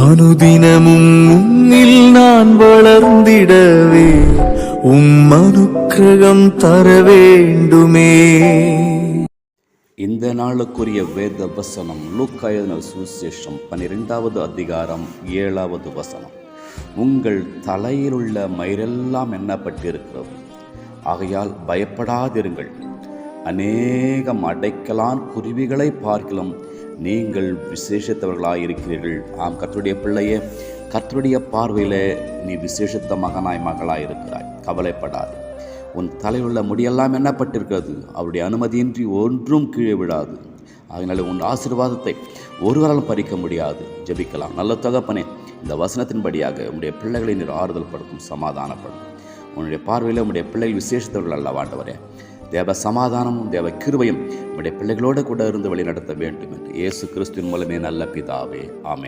அனுதினமும் உன்னில் நான் வளர்ந்திடவே உம் அனுக்கிரகம் தர வேண்டுமே இந்த நாளுக்குரிய வேத வசனம் லூக்காயன சுவிசேஷம் பன்னிரெண்டாவது அதிகாரம் ஏழாவது வசனம். உங்கள் தலையிலுள்ள மயிரெல்லாம் எண்ணப்பட்டிருக்கிறது. ஆகையால் பயப்படாதிருங்கள். அநேகம் அடைக்கலான் குருவிகளை பார்க்கலாம் நீங்கள் விசேஷத்தவர்களாக இருக்கிறீர்கள் ஆம் கர்த்தருடைய பிள்ளையே கர்த்தருடைய பார்வையில் நீ விசேஷத்த மகனாய் மகளாய் இருக்கிறாய் கவலைப்படாது. உன் தலையுள்ள முடியெல்லாம் எண்ணப்பட்டிருக்கிறது. அவருடைய அனுமதியின்றி ஒன்றும் கீழே விடாது அதனால் உன் ஆசீர்வாதத்தை ஒருவராலும் பறிக்க முடியாது. ஜெபிக்கலாம். நல்ல தகப்பனே இந்த வசனத்தின்படியாக உன்னுடைய பிள்ளைகளை நீர் ஆறுதல் படுத்தும் சமாதானப்படும் உன்னுடைய பார்வையில் உன்னுடைய பிள்ளைகள் விசேஷத்தவர்கள் அல்ல ஆண்டவரே. தேவ சமாதானமும் தேவ கிருபையும் நம்முடைய பிள்ளைகளோடு கூட இருந்து வழி நடத்த வேண்டும் என்று இயேசு கிறிஸ்துவின் மூலமே நல்ல பிதாவே. ஆமே